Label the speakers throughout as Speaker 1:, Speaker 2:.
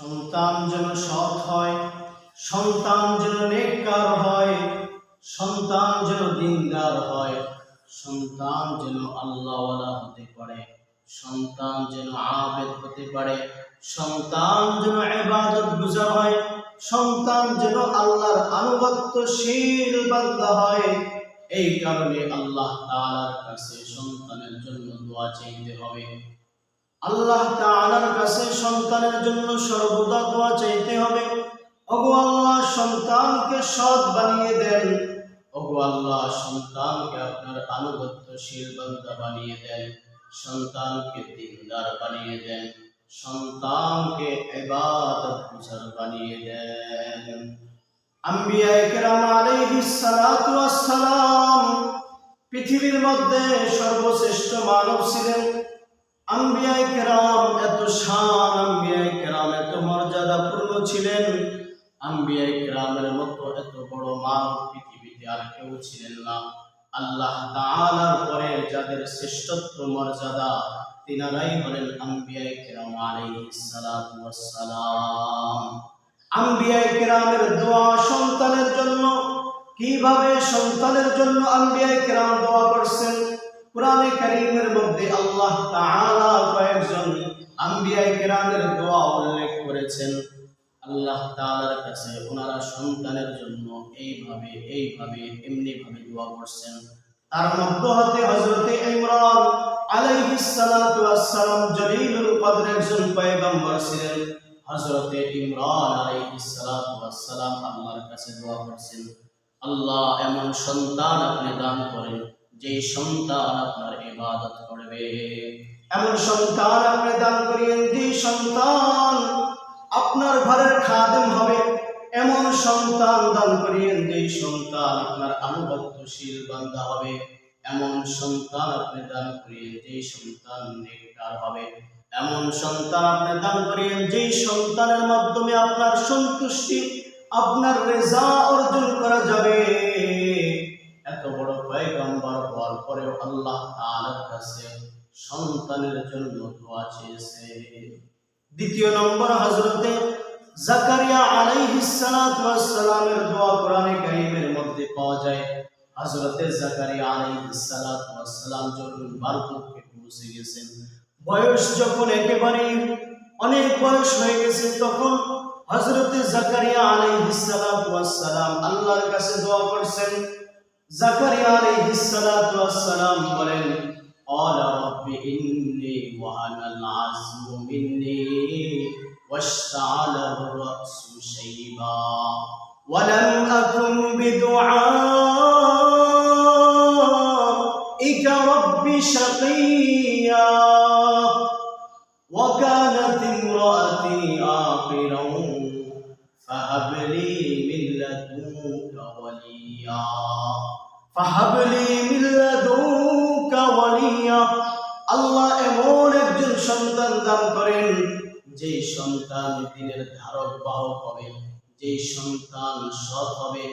Speaker 1: সন্তান যেন সৎ হয়, সন্তান যেন নেককার হয়, সন্তান যেন দিনদার হয়, সন্তান যেন আল্লাহওয়ালা হতে পারে, সন্তান যেন আবেদ হতে পারে, সন্তান যেন ইবাদত গুজার হয়, সন্তান যেন আল্লাহর আনুগত্যশীল বান্দা হয়। এই কারণে আল্লাহ তাআলার কাছে সন্তানের জন্য দোয়া চাইতে হবে। আল্লাহ তাআলার কাছে সন্তানের জন্য সর্বদা দোয়া চাইতে হবে। ওগো আল্লাহ, সন্তানকে সৎ বানিয়ে দেন। ওগো আল্লাহ, সন্তানকে আপনার আনুগত্যশীল বান্দা বানিয়ে দেন। সন্তানকে দিনদার বানিয়ে দেন। সন্তানকে ইবাদত গুজার বানিয়ে দেন। আম্বিয়া একরাম আলাইহিস সালাতু ওয়াস সালাম পৃথিবীর মধ্যে সর্বশ্রেষ্ঠ মানব ছিলেন। আম্বিয়াই কেরাম এত শান আম্বিয়াই কেরাম এত মর্যাদাপূর্ণ ছিলেন। আম্বিয়াই কেরামের মতো এত বড় মানব পৃথিবীতে আর কেউ ছিলেন না। আল্লাহ তাআলার পরে যাদের শ্রেষ্ঠত্ব, মর্যাদা, তিনারাই হলেন আম্বিয়াই কেরাম আলাইহিস সালাতু ওয়াস সালাম আম্বিয়াই কেরামের দোয়া সন্তানের জন্য, কীভাবে সন্তানের জন্য আম্বিয়াই কেরাম দোয়া করছেন? কোরআনে কারীমের মধ্যে আল্লাহ তাআলা কয়েকজন আম্বিয়াই কেরামের দোয়া উল্লেখ করেছেন। আল্লাহ তাআলার কাছে ওনারা সন্তানের জন্য এইভাবে এইভাবে এমনি ভাবে দোয়া করছেন। তার মধ্য হতে হযরতে ইমরান আলাইহিস সালাতু ওয়াস সালাম জলিলুল কদর একজন পয়গম্বর ছিলেন। হযরতে ইমরান আলাইহিস সালাতু ওয়াস সালাম আল্লাহর কাছে দোয়া করছেন। আল্লাহ এমন সন্তান আপনি দান করেন যে সন্তান আপনার ইবাদত করবে। এমন সন্তান আপনি দান করিয়েন, যে সন্তান আপনার ঘরের খাদেম হবে, এমন সন্তান দান করিয়েন, যে সন্তান আপনার আনুগত্যশীল বান্দা হবে। এমন সন্তান আপনি দান করিয়েন, যে সন্তান নেককার হবে। এমন সন্তান আপনি দান করিয়েন, যে সন্তানের মাধ্যমে আপনার সন্তুষ্টি, আপনার রেজা অর্জন করা যাবে। আল্লাহ তাআলার কাছে সন্তানের জন্য দোয়া চেয়েছে দ্বিতীয় নম্বর, হযরতে জাকারিয়া আলাইহিস সালাতু ওয়াস সালামের দোয়া কোরআনে কারীমের মধ্যে পাওয়া যায়। হযরতে জাকারিয়া আলাইহিস সালাতু ওয়াস সালাম যখন বার্ধক্যে পৌঁছে গেছেন, বয়স যখন একেবারে অনেক বয়স হয়ে গেছে, তখন হযরতে জাকারিয়া আলাইহিস সালাতু ওয়াস সালাম আল্লাহর কাছে দোয়া করছেন জাকারিয়া আলাইহিস সালাতু ওয়াস সালাম বলেন قال رب إني وهن العزم مني واشتعل الرأس شيبا ولم أكن بدعائك رب شقيا وكانت امرأتي عاقرا فهب لي ফাহাবলি মিল্লাদুকা ওয়ালিয়া। আল্লাহ এমন একজন সন্তান দান করেন যে সন্তান দিনের ধারক বাহক হবে যে সন্তান সৎ হবে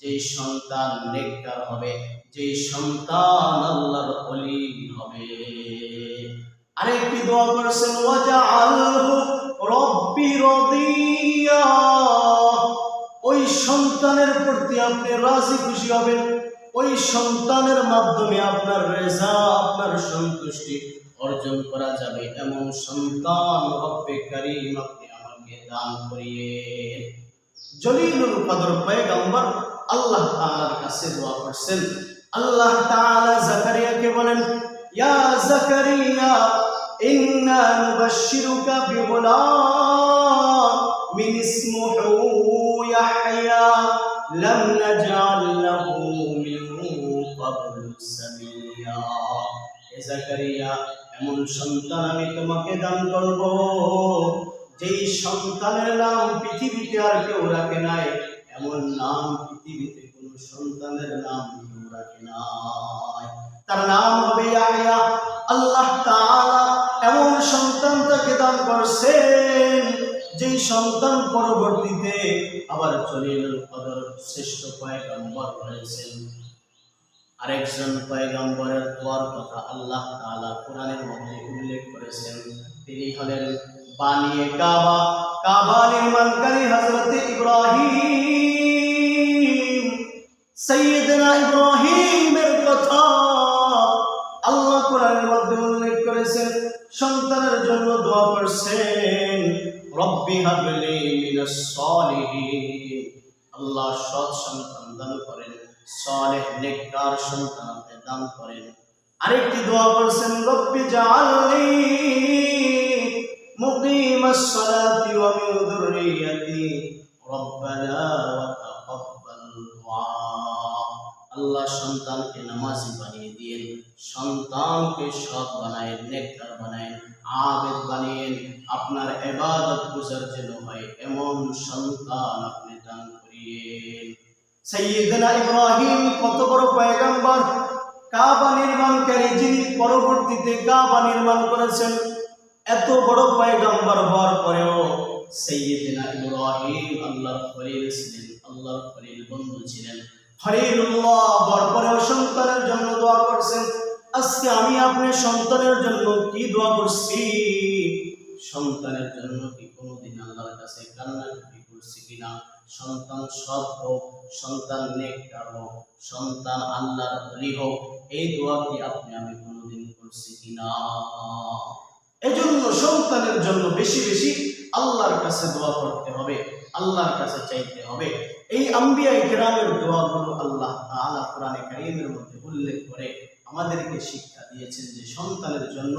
Speaker 1: যে সন্তান নেককার হবে যে সন্তান আল্লাহর অলি হবে। আরেকটি দোয়া করেছেন ওয়াজা আল্লাহ রব্বি রদিয়া। ওই সন্তানের প্রতি আপনি রাজি খুশি হবেন। ওই সন্তানের মাধ্যমে আপনার রেজা, আপনার সন্তুষ্টি অর্জন করা যাবে। এমন সন্তান রব্বে কারীম আপনি আমাকে দান করিয়ে জলিলুল কদর পয়গম্বর আল্লাহ তাআলার কাছে দোয়া করছেন। আল্লাহ তাআলা জাকারিয়াকে বলেন, ইয়া জাকারিয়া, ইন্না নুবাশশিরুকা বিগুলাম মিন ইসমুহু ইয়াহইয়া লাম নাজআল জাকারিয়া এমন সন্তান আমি তোমাকে দান করব। যেই সন্তানের নাম পৃথিবীতে আর কেউ রাখে নাই, এমন নাম পৃথিবীতে কোন সন্তানের নাম কেউ রাখে নাই। তার নাম হবে ইয়াহইয়া আল্লাহ তাআলা এমন সন্তান তাকে দান করছেন, যেই সন্তান পরবর্তীতে আবার চলিল কদর শ্রেষ্ঠ পয়গম্বর হয়েছেন। আরেকজন পয়গম্বরের দোয়ার কথা আল্লাহ তাআলা কোরআনের মধ্যে উল্লেখ করেছেন। তিনি হলেন বানিয়ে কাবা কাবা নির্মাণকারী হযরত ইব্রাহিম। সাইয়েদনা ইব্রাহিমের কথা আল্লাহ কোরআনের মধ্যে উল্লেখ করেছেন। সন্তানের জন্য দোয়া করছেন, রব্বি হাবলি মিনাস সলিহিন। আল্লাহ সৎ সন্তান দান করেন। সলেহ নেককার সন্তান আপনি দান করেন। আরেকটি দোয়া করছেন রব্বি জাআলনি মুকিমাস সালাতি ওয়া মিন যুররিয়াতি রব্বানা ওয়া তাকাব্বাল দুআ আল্লাহ সন্তানকে নামাজি বানিয়ে দিয়েন, সন্তানকে সৎ বানায়েন, নেককার বানায়েন, আবেদ বানিয়েন। আপনার এবাদত গুজার যেন হয়, এমন সন্তান আপনি দান করিয়েন। সৈয়দনা ইব্রাহিম কত বড় পয়গম্বর। কাবা নির্মাণকারী যিনি পরবর্তীতে কাবা নির্মাণ করেছেন, এত বড় পয়গম্বর হওয়ার পরেও সৈয়দনা ইব্রাহিম আল্লাহর খলিল ছিলেন, আল্লাহর খলিল বন্ধু ছিলেন। খলিলুল্লাহ হওয়ার পরেও সন্তানের জন্য দোয়া করছেন, আজকে আমি আপনার সন্তানের জন্য কি দোয়া করছি? সন্তানের জন্য কি কোনোদিন আল্লাহর কাছে কান্নাকাটি করছি কিনা? সন্তান সৎ হোক, সন্তান নেককার হোক, সন্তান আল্লাহর বলি হোক, এই দোয়া কি আপনি আমি কোনোদিন করছি কিনা। এজন্য সন্তানের জন্য বেশি বেশি আল্লাহর কাছে দোয়া করতে হবে, আল্লাহর কাছে চাইতে হবে। এই আম্বিয়া ইকরামের দোয়াগুলো আল্লাহ তাআলা কোরআনে কারীমের মধ্যে উল্লেখ করে আমাদেরকে শিক্ষা দিয়েছেন যে সন্তানের জন্য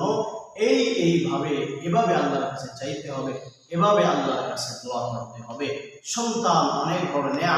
Speaker 1: এই এইভাবে, এভাবে আল্লাহর কাছে চাইতে হবে, এভাবে আল্লাহর কাছে দোয়া করতে হবে। সন্তান অনেক বড় নেয়া